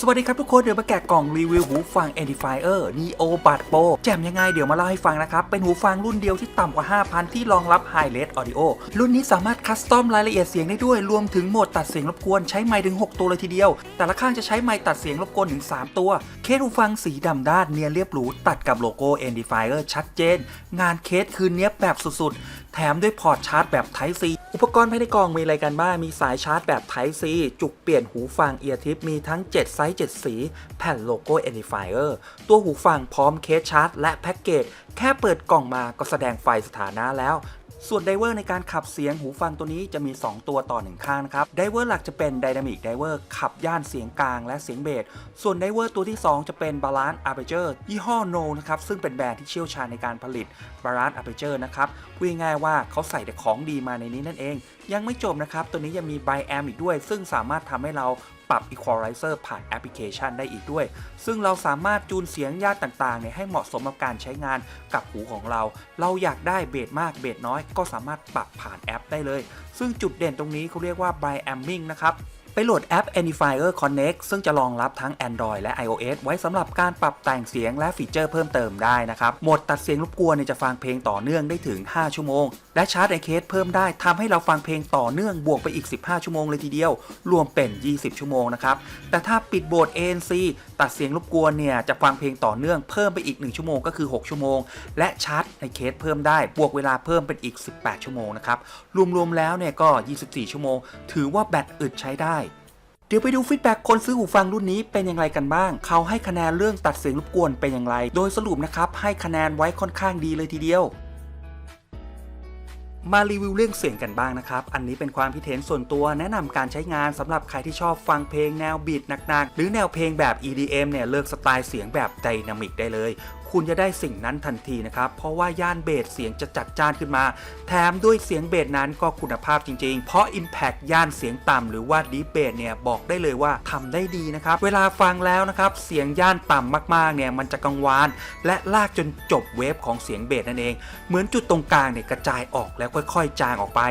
สวัสดีครับทุกคน เดี๋ยวมาแกะกล่องรีวิวหูฟัง Edifier Neo Bud Pro แจ่มยังไงเดี๋ยวมาเล่าให้ฟังนะครับ เป็นหูฟังรุ่นเดียวที่ต่ำกว่า 5,000 ที่รองรับ High Res Audio รุ่นนี้สามารถคัสตอมรายละเอียดเสียงได้ด้วย รวมถึงโหมดตัดเสียงรบกวนใช้ไมค์ถึง 6 ตัวเลยทีเดียว แต่ละข้างจะใช้ไมค์ตัดเสียงรบกวนถึง 3 ตัว เคสหูฟังสีดำด้านเนียนเรียบหรูตัดกับโลโก้ Edifier ชัดเจน งานเคสคือเนี้ยแบบสุดๆ แถมด้วยพอร์ตชาร์จแบบ Type C อุปกรณ์ภายในกล่องมีอะไรกันบ้าง มีสายชาร์จแบบ Type C จุกเปลี่ยนหูฟังเอียร์ทิป มีทั้ง 7 ไซส์ 7 สี แผ่นโลโก้ Amplifier ตัวหูฟังพร้อมเคสชาร์จ และแพ็กเกจ แค่เปิดกล่องมาก็แสดงไฟสถานะแล้ว ส่วนไดเวอร์ในการขับเสียงหูฟังตัวนี้จะมี 2 ตัวต่อ1ข้างนะครับ ไดเวอร์หลักจะเป็น Dynamic Diver ขับย่านเสียงกลางและเสียงเบส ส่วนไดเวอร์ตัวที่ 2 จะเป็น Balance Aperture ยี่ห้อ No นะครับ ซึ่งเป็นแบรนด์ที่เชี่ยวชาญในการผลิต Balance Aperture นะครับ พูดง่ายๆว่าเขาใส่แต่ของดีมาในนี้นั่นเอง ยังไม่จบนะครับ ตัวนี้ยังมี b i a m อีกด้วย ซึ่งสามารถทำให้เราปรับ Equalizer ผ่านแอปพลิเคชันได้อีกด้วย ซึ่งเราสามารถจูนเสียงย่านต่างๆเนี่ยให้เหมาะสมกับการใช้งานกับหูของเรา เราอยากได้เบสมากเบสน้อย ก็สามารถปรับผ่านแอปได้เลย ซึ่งจุดเด่นตรงนี้เขาเรียกว่า b i a m m i n g นะครับ ไปโหลดแอป Edifier Connect ซึ่งจะรองรับทั้ง Android และ iOS ไว้สำหรับการปรับแต่งเสียงและฟีเจอร์เพิ่มเติมได้นะครับ โหมดตัดเสียงรบกวนเนี่ยจะฟังเพลงต่อเนื่องได้ถึง 5 ชั่วโมง และชาร์จในเคสเพิ่มได้ทำให้เราฟังเพลงต่อเนื่องบวกไปอีก 15 ชั่วโมงเลยทีเดียว รวมเป็น 20 ชั่วโมงนะครับ แต่ถ้าปิดโหมด ANC ตัดเสียงรบกวนเนี่ยจะฟังเพลงต่อเนื่องเพิ่มไปอีก 1 ชั่วโมงก็คือ 6 ชั่วโมง และชาร์จในเคสเพิ่มได้บวกเวลาเพิ่มเป็นอีก 18 ชั่วโมงนะครับรวมๆแล้วเนี่ยก็ 24 ชั่วโมง ถือว่าแบตอึดใช้ได้ เดี๋ยวไปดูฟีดแบ็กคนซื้อหูฟังรุ่นนี้เป็นอย่างไรกันบ้าง เขาให้คะแนนเรื่องตัดเสียงรบกวนเป็นอย่างไร โดยสรุปนะครับให้คะแนนไว้ค่อนข้างดีเลยทีเดียว มารีวิวเรื่องเสียงกันบ้างนะครับ อันนี้เป็นความคิดเห็นส่วนตัวแนะนำการใช้งานสำหรับใครที่ชอบฟังเพลงแนวบีทหนักๆ หรือแนวเพลงแบบ EDM เนี่ยเลือกสไตล์เสียงแบบไดนามิกได้เลย คุณจะได้สิ่งนั้นทันทีนะครับ เพราะว่าย่านเบสเสียงจะจัดจ้านขึ้นมา แถมด้วยเสียงเบสนั้นก็คุณภาพจริง ๆ เพราะ Impact ย่านเสียงต่ำหรือว่าดีเบสเนี่ยบอกได้เลยว่าทำได้ดีนะครับ เวลาฟังแล้วนะครับ เสียงย่านต่ำมากๆเนี่ยมันจะกังวาน และลากจนจบเวฟของเสียงเบสนั่นเอง เหมือนจุดตรงกลางเนี่ยกระจายออกแล้วค่อยๆ จางออกไป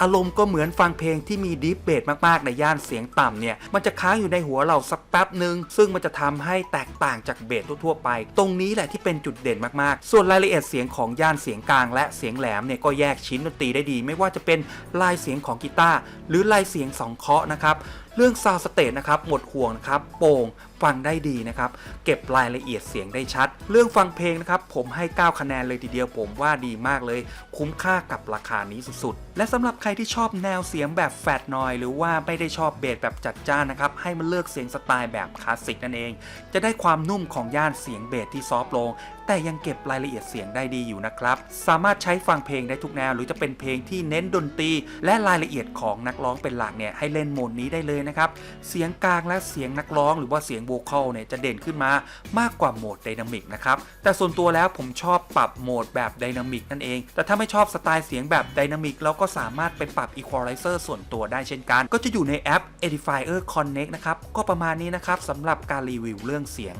อารมณ์ก็เหมือนฟังเพลงที่มีดีเบสมากๆ ในย่านเสียงต่ำเนี่ยมันจะค้างอยู่ในหัวเราสักแป๊บหนึ่งซึ่งมันจะทำให้แตกต่างจากเบสทั่วๆไป ตรงนี้แหละที่เป็นจุดเด่นมากๆ ส่วนรายละเอียดเสียงของย่านเสียงกลาง และเสียงแหลมเนี่ยก็แยกชิ้นดนตรีได้ดี ไม่ว่าจะเป็นลายเสียงของกีตาร์หรือลายเสียงสองเคาะนะครับ เรื่องซาวสเตตนะครับหมดห่วงนะครับโป่งฟังได้ดีนะครับ เก็บรายละเอียดเสียงได้ชัด เรื่องฟังเพลงนะครับ ผมให้ 9 คะแนนเลยทีเดียวผมว่าดีมากเลย คุ้มค่ากับราคานี้สุดๆ และสำหรับใครที่ชอบแนวเสียงแบบแฟดนอย หรือว่าไม่ได้ชอบเบสแบบจัดจ้านนะครับ ให้มันเลือกเสียงสไตล์แบบคลาสสิกนั่นเอง จะได้ความนุ่มของย่านเสียงเบสที่ซอฟลง แต่ยังเก็บรายละเอียดเสียงได้ดีอยู่นะครับ สามารถใช้ฟังเพลงได้ทุกแนว หรือจะเป็นเพลงที่เน้นดนตรีและรายละเอียดของนักร้องเป็นหลักเนี่ยให้เล่นโหมดนี้ได้เลยนะครับ เสียงกลางและเสียงนักร้อง หรือว่าเสียงโวคอลเนี่ยจะเด่นขึ้นมามากกว่าโหมดไดนามิกนะครับ แต่ส่วนตัวแล้วผมชอบปรับโหมดแบบไดนามิกนั่นเอง แต่ถ้าไม่ชอบสไตล์เสียงแบบไดนามิกเราก็สามารถไปปรับ Equalizer ส่วนตัวได้เช่นกัน ก็จะอยู่ในแอป Edifier Connect นะครับ ก็ประมาณนี้นะครับสำหรับการรีวิวเรื่องเสียง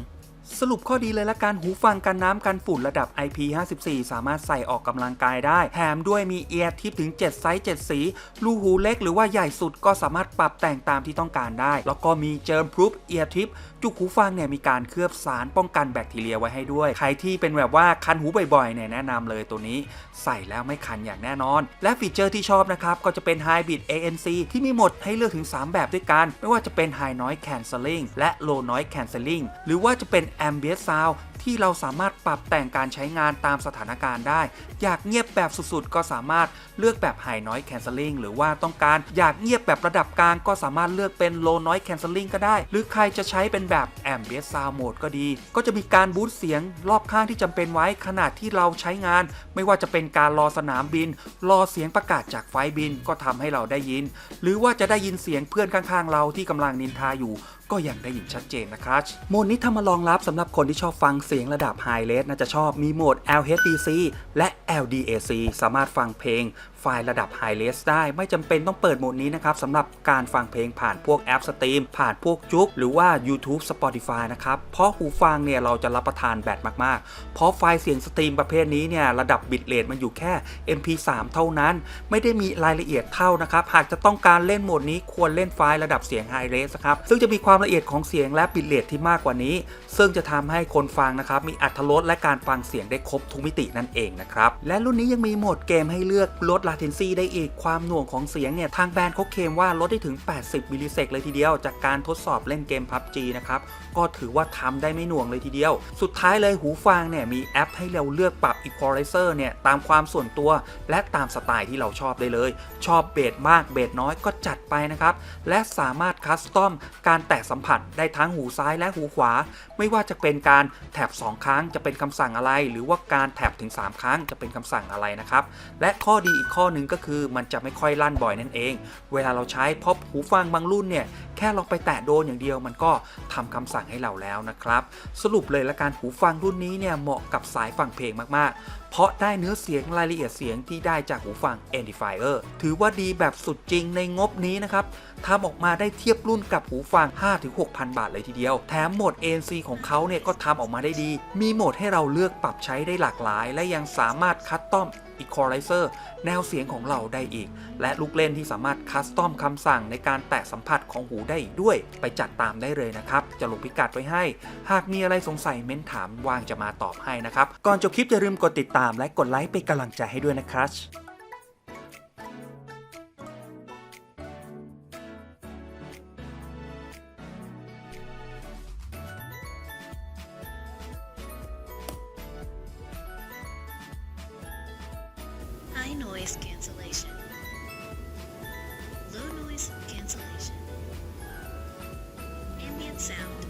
สรุปข้อดีเลยละกันหูฟังกันน้ำกันฝุ่นระดับ IP54 สามารถใส่ออกกำลังกายได้ แถมด้วยมีเอียร์ทิปถึง 7 ไซส์ 7 สี รูหูเล็กหรือว่าใหญ่สุดก็สามารถปรับแต่งตามที่ต้องการได้ แล้วก็มีเจิมพรูฟเอียร์ทิปจุกหูฟังเนี่ยมีการเคลือบสารป้องกันแบคทีเรียไว้ให้ด้วย ใครที่เป็นแบบว่าคันหูบ่อยๆเนี่ยแนะนำเลยตัวนี้ ใส่แล้วไม่คันอย่างแน่นอน และฟีเจอร์ที่ชอบนะครับก็จะเป็น Hybrid ANC ที่มีหมดให้เลือกถึง 3 แบบด้วยกัน ไม่ว่าจะเป็น High Noise Cancelling และ Low Noise Cancelling หรือว่าจะเป็น Ambient Sound ที่เราสามารถปรับแต่งการใช้งานตามสถานการณ์ได้ อยากเงียบแบบสุดๆ ก็สามารถเลือกแบบ High Noise Cancelling หรือว่าต้องการอยากเงียบแบบระดับกลางก็สามารถเลือกเป็น Low Noise Cancelling ก็ได้ หรือใครจะใช้เป็นแบบ Ambient Sound Mode ก็ดี ก็จะมีการบูตเสียงรอบข้างที่จำเป็นไว้ขณะที่เราใช้งาน ไม่ว่าจะเป็นการรอสนามบิน รอเสียงประกาศจากไฟบินก็ทำให้เราได้ยิน หรือว่าจะได้ยินเสียงเพื่อนข้างๆ เราที่กำลังนินทาอยู่ ก็ยังได้ยินชัดเจนนะครับโหมดนี้ทำมารองรับสำหรับคนที่ชอบฟังเสียงระดับ High Res น่าจะชอบมีโหมด LHDC และ LDAC สามารถฟังเพลง ไฟล์ระดับ High Res ได้ไม่จำเป็นต้องเปิดโหมดนี้นะครับสำหรับการฟังเพลงผ่านพวกแอปสตรีมผ่านพวกจุกหรือว่า YouTube Spotify นะครับ เพราะหูฟังเนี่ยเราจะรับประทานแบตมากๆ เพราะไฟล์เสียงสตรีมประเภทนี้เนี่ยระดับบิตเรทมันอยู่แค่ MP3 เท่านั้น ไม่ได้มีรายละเอียดเท่านะครับ หากจะต้องการเล่นโหมดนี้ควรเล่นไฟล์ระดับเสียง High Res ครับซึ่งจะมีความละเอียดของเสียงและบิตเรทที่มากกว่านี้ ซึ่งจะทำให้คนฟังนะครับมีอัตรสและการฟังเสียงได้ครบทุกมิตินั่นเองนะครับและรุ่นนี้ยังมีโหมดเกมให้เลือกลด latency ได้อีกความหน่วงของเสียงเนี่ย ทางแบรนด์เขาเคลมว่าลดได้ถึง 80 มิลลิเซกเลยทีเดียว จากการทดสอบเล่นเกม PUBG นะครับ ก็ถือว่าทำได้ไม่หน่วงเลยทีเดียว สุดท้ายเลยหูฟังเนี่ย มีแอปให้เราเลือกปรับ equalizer เนี่ย ตามความส่วนตัว และตามสไตล์ที่เราชอบได้เลย ชอบเบสมากเบสน้อยก็จัดไปนะครับ และสามารถคัสตอมการแตะสัมผัสได้ทั้งหูซ้ายและหูขวา ไม่ว่าจะเป็นการแท็บ2 ครั้งจะเป็นคำสั่งอะไร หรือว่าการแท็บถึง 3 ครั้งจะเป็นคำสั่งอะไรนะครับและข้อดีอีกข้อหนึ่งก็คือมันจะไม่ค่อยลั่นบ่อยนั่นเอง เวลาเราใช้พราะหูฟังบางรุ่นเนี่ยแค่ลองไปแตะโดนอย่างเดียว มันก็ทำคำสั่งให้เราแล้วนะครับ สรุปเลยละการหูฟังรุ่นนี้เนี่ยเหมาะกับสายฟังเพลงมากๆ เพราะได้เนื้อเสียงรายละเอียดเสียงที่ได้จากหูฟัง Amplifier ถือว่าดีแบบสุดจริงในงบนี้นะครับ ทำออกมาได้เทียบรุ่นกับหูฟัง 5-6,000 บาทเลยทีเดียว แถมโหมด ANC ของเขาเนี่ยก็ทำออกมาได้ดี มีโหมดให้เราเลือกปรับใช้ได้หลากหลาย และยังสามารถคัสตอม Equalizer แนวเสียงของเราได้อีก และลูกเล่นที่สามารถคัสตอมคำสั่งในการแตะสัมผัสของหูได้อีกด้วย ไปจัดตามได้เลยนะครับ จะลงพิกัดไว้ให้ หากมีอะไรสงสัยเม้นถามว่างจะมาตอบให้นะครับ ก่อนจบคลิปอย่าลืมกดติดตามและกดไลค์เป็นกำลังใจให้ด้วยนะครับ High noise cancellation. Low noise cancellation. Ambient sound.